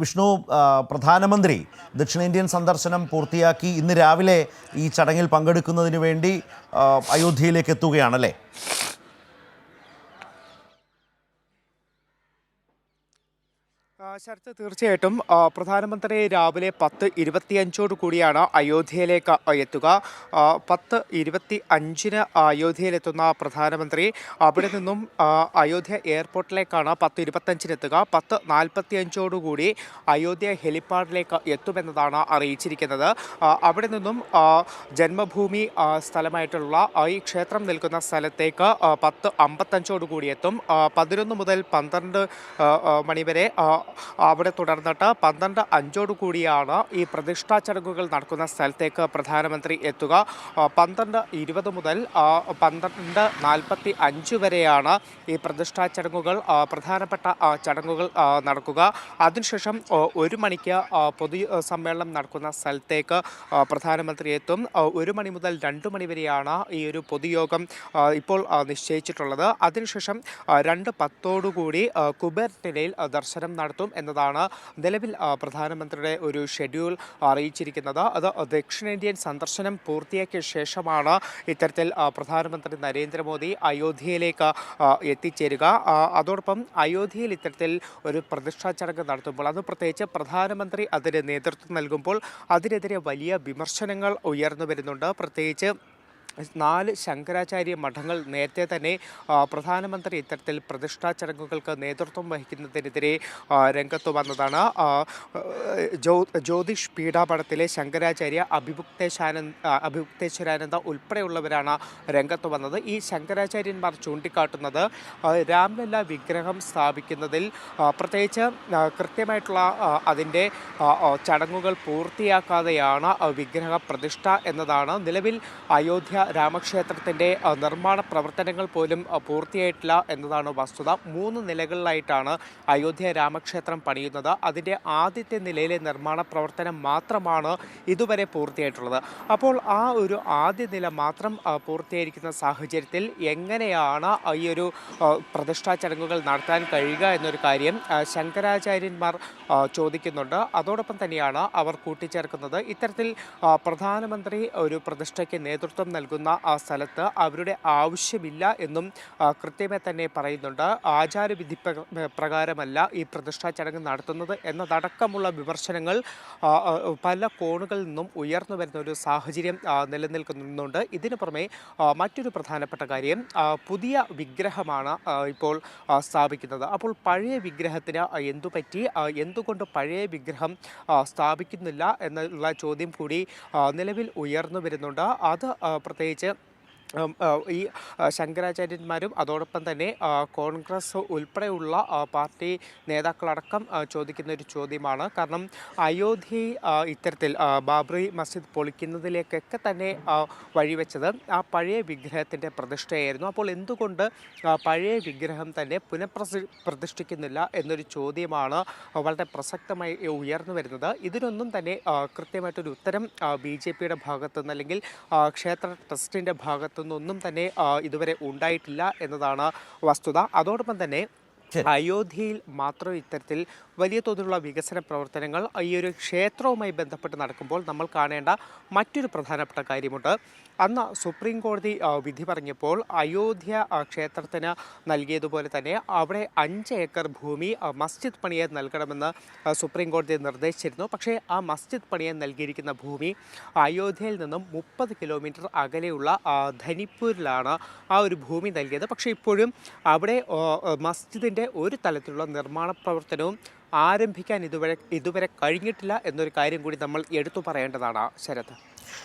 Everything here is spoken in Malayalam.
വിഷ്ണു പ്രധാനമന്ത്രി ദക്ഷിണേന്ത്യൻ സന്ദർശനം പൂർത്തിയാക്കി ഇന്ന് രാവിലെ ഈ ചടങ്ങിൽ പങ്കെടുക്കുന്നതിന് വേണ്ടി അയോധ്യയിലേക്ക് എത്തുകയാണല്ലേ? ആ, ശരത്ത് തീർച്ചയായിട്ടും പ്രധാനമന്ത്രി രാവിലെ പത്ത് ഇരുപത്തിയഞ്ചോട് കൂടിയാണ് അയോധ്യയിലേക്ക് എത്തുക. പത്ത് ഇരുപത്തി അഞ്ചിന് അയോധ്യയിലെത്തുന്ന പ്രധാനമന്ത്രി അവിടെ നിന്നും അയോധ്യ എയർപോർട്ടിലേക്കാണ് പത്ത് ഇരുപത്തഞ്ചിന് എത്തുക. പത്ത് നാൽപ്പത്തിയഞ്ചോടുകൂടി അയോധ്യ ഹെലിപ്പാഡിലേക്ക് എത്തുമെന്നതാണ് അറിയിച്ചിരിക്കുന്നത്. അവിടെ നിന്നും ജന്മഭൂമി സ്ഥലമായിട്ടുള്ള ഈ ക്ഷേത്രം നിൽക്കുന്ന സ്ഥലത്തേക്ക് പത്ത് അമ്പത്തഞ്ചോടുകൂടി എത്തും. പതിനൊന്ന് മുതൽ പന്ത്രണ്ട് മണിവരെ അവിടെ തുടർന്നിട്ട് പന്ത്രണ്ട് അഞ്ചോടുകൂടിയാണ് ഈ പ്രതിഷ്ഠാ ചടങ്ങുകൾ നടക്കുന്ന സ്ഥലത്തേക്ക് പ്രധാനമന്ത്രി എത്തുക. പന്ത്രണ്ട് ഇരുപത് മുതൽ പന്ത്രണ്ട് നാൽപ്പത്തി അഞ്ച് വരെയാണ് ഈ പ്രതിഷ്ഠാ ചടങ്ങുകൾ പ്രധാനപ്പെട്ട ചടങ്ങുകൾ നടക്കുക. അതിനുശേഷം ഒരു മണിക്ക് പൊതു സമ്മേളനം നടക്കുന്ന സ്ഥലത്തേക്ക് പ്രധാനമന്ത്രി എത്തും. ഒരു മണി മുതൽ രണ്ട് മണി വരെയാണ് ഈ ഒരു പൊതുയോഗം ഇപ്പോൾ നിശ്ചയിച്ചിട്ടുള്ളത്. അതിനുശേഷം രണ്ട് പത്തോടുകൂടി കുബേർ ടിലയിൽ ആ, ദർശനം നടത്തും. എന്നതാണ് നിലവിൽ പ്രധാനമന്ത്രിയുടെ ഒരു ഷെഡ്യൂൾ അറിയിച്ചിരിക്കുന്നത്. അത് ദക്ഷിണേന്ത്യൻ സന്ദർശനം പൂർത്തിയാക്കിയ ശേഷമാണ് ഇത്തരത്തിൽ പ്രധാനമന്ത്രി നരേന്ദ്രമോദി അയോധ്യയിലേക്ക് എത്തിച്ചേരുക. അതോടൊപ്പം അയോധ്യയിൽ ഇത്തരത്തിൽ ഒരു പ്രതിഷ്ഠാ ചടങ്ങ് നടത്തുമ്പോൾ അത് പ്രത്യേകിച്ച് പ്രധാനമന്ത്രി അതിന് നേതൃത്വം നൽകുമ്പോൾ അതിനെതിരെ വലിയ വിമർശനങ്ങൾ ഉയർന്നു വരുന്നുണ്ട്. പ്രത്യേകിച്ച് നാല് ശങ്കരാചാര്യ മഠങ്ങൾ നേരത്തെ തന്നെ പ്രധാനമന്ത്രി ഇത്തരത്തിൽ പ്രതിഷ്ഠാ ചടങ്ങുകൾക്ക് നേതൃത്വം വഹിക്കുന്നതിനെതിരെ രംഗത്ത് വന്നതാണ്. ജ്യോ ജ്യോതിഷ് പീഠാപടത്തിലെ ശങ്കരാചാര്യ അഭിമുക്തേശാനന്ദ അഭിമുക്തേശ്വരാനന്ദ ഉൾപ്പെടെയുള്ളവരാണ് രംഗത്ത് വന്നത്. ഈ ശങ്കരാചാര്യന്മാർ ചൂണ്ടിക്കാട്ടുന്നത് രാംലല്ല വിഗ്രഹം സ്ഥാപിക്കുന്നതിൽ പ്രത്യേകിച്ച് കൃത്യമായിട്ടുള്ള അതിന്റെ ചടങ്ങുകൾ പൂർത്തിയാക്കാതെയാണ് വിഗ്രഹ പ്രതിഷ്ഠ എന്നതാണ് നിലവിൽ അയോധ്യ രാമക്ഷേത്രത്തിന്റെ നിർമ്മാണ പ്രവർത്തനങ്ങൾ പോലും പൂർത്തിയായിട്ടില്ല എന്നതാണ് വസ്തുത. മൂന്ന് നിലകളിലായിട്ടാണ് അയോധ്യ രാമക്ഷേത്രം പണിയുന്നത്. അതിന്റെ ആദ്യത്തെ നിലയിലെ നിർമ്മാണ പ്രവർത്തനം മാത്രമാണ് ഇതുവരെ പൂർത്തിയായിട്ടുള്ളത്. അപ്പോൾ ആ ഒരു ആദ്യ നില മാത്രം പൂർത്തിയായിരിക്കുന്ന സാഹചര്യത്തിൽ എങ്ങനെയാണ് ഈ ഒരു പ്രതിഷ്ഠാ ചടങ്ങുകൾ നടത്താൻ കഴിയുക എന്നൊരു കാര്യം ശങ്കരാചാര്യന്മാർ ചോദിക്കുന്നുണ്ട്. അതോടൊപ്പം തന്നെയാണ് അവർ കൂട്ടിച്ചേർക്കുന്നത്. ഇത്തരത്തിൽ പ്രധാനമന്ത്രി ഒരു പ്രതിഷ്ഠയ്ക്ക് നേതൃത്വം നൽകുന്ന ആ സ്ഥലത്ത് അവരുടെ ആവശ്യമില്ല എന്നും കൃത്യമായി തന്നെ പറയുന്നുണ്ട്. ആചാരവിധി പ്രകാരമല്ല ഈ പ്രതിഷ്ഠാ ചടങ്ങ് നടത്തുന്നത് എന്നതടക്കമുള്ള വിമർശനങ്ങൾ പല കോണുകളിൽ നിന്നും ഉയർന്നു വരുന്ന ഒരു സാഹചര്യം നിലനിൽക്കുന്നുണ്ട്. ഇതിനു പുറമെ മറ്റൊരു പ്രധാനപ്പെട്ട കാര്യം പുതിയ വിഗ്രഹമാണ് ഇപ്പോൾ സ്ഥാപിക്കുന്നത്. അപ്പോൾ പഴയ വിഗ്രഹത്തിന് എന്തുപറ്റി? എന്തു പറ്റി എന്തുകൊണ്ട് പഴയ വിഗ്രഹം സ്ഥാപിക്കുന്നില്ല എന്നുള്ള ചോദ്യം കൂടി നിലവിൽ ഉയർന്നു വരുന്നുണ്ട്. അത് ആ, പ്രത്യേകിച്ച് ഉം, ആ, ഈ ശങ്കരാചാര്യന്മാരും അതോടൊപ്പം തന്നെ കോൺഗ്രസ് ഉൾപ്പെടെയുള്ള പാർട്ടി നേതാക്കളടക്കം ചോദിക്കുന്ന ഒരു ചോദ്യമാണ്. കാരണം അയോധ്യ ഇത്തരത്തിൽ ബാബറി മസ്ജിദ് പൊളിക്കുന്നതിലേക്കൊക്കെ തന്നെ വഴിവെച്ചത് ആ പഴയ വിഗ്രഹത്തിന്റെ പ്രതിഷ്ഠയായിരുന്നു. അപ്പോൾ എന്തുകൊണ്ട് പഴയ വിഗ്രഹം തന്നെ പുനഃപ്രസി പ്രതിഷ്ഠിക്കുന്നില്ല എന്നൊരു ചോദ്യമാണ് വളരെ പ്രസക്തമായി ഉയർന്നു വരുന്നത്. ഇതിനൊന്നും തന്നെ കൃത്യമായിട്ടൊരു ഉത്തരം ബി ജെ പിയുടെ ഭാഗത്തുനിന്ന് അല്ലെങ്കിൽ ക്ഷേത്ര ട്രസ്റ്റിന്റെ ഭാഗത്തുനിന്നൊന്നും തന്നെ ഇതുവരെ ഉണ്ടായിട്ടില്ല എന്നതാണ് വസ്തുത അതോടൊപ്പം തന്നെ. അയോധ്യയിൽ മാത്രം ഇത്തരത്തിൽ വലിയ തോതിലുള്ള വികസന പ്രവർത്തനങ്ങൾ ഈ ഒരു ക്ഷേത്രവുമായി ബന്ധപ്പെട്ട് നടക്കുമ്പോൾ നമ്മൾ കാണേണ്ട മറ്റൊരു പ്രധാനപ്പെട്ട കാര്യമുണ്ട്. അന്ന് സുപ്രീം കോടതി വിധി പറഞ്ഞപ്പോൾ അയോധ്യ ക്ഷേത്രത്തിന് നൽകിയതുപോലെ തന്നെ അവിടെ അഞ്ച് ഏക്കർ ഭൂമി മസ്ജിദ് പണിയെ നൽകണമെന്ന് സുപ്രീം കോടതി നിർദ്ദേശിച്ചിരുന്നു. പക്ഷേ ആ മസ്ജിദ് പണിയെ നൽകിയിരിക്കുന്ന ഭൂമി അയോധ്യയിൽ നിന്നും മുപ്പത് കിലോമീറ്റർ അകലെയുള്ള ധനിപ്പൂരിലാണ് ആ ഒരു ഭൂമി നൽകിയത്. പക്ഷേ ഇപ്പോഴും അവിടെ ആ, ഒരു തലത്തിലുള്ള നിർമ്മാണ പ്രവർത്തനവും ആരംഭിക്കാൻ ഇതുവരെ ഇതുവരെ കഴിഞ്ഞിട്ടില്ല എന്നൊരു കാര്യം കൂടി നമ്മൾ എടുത്തു പറയേണ്ടതാണ് ശരത്.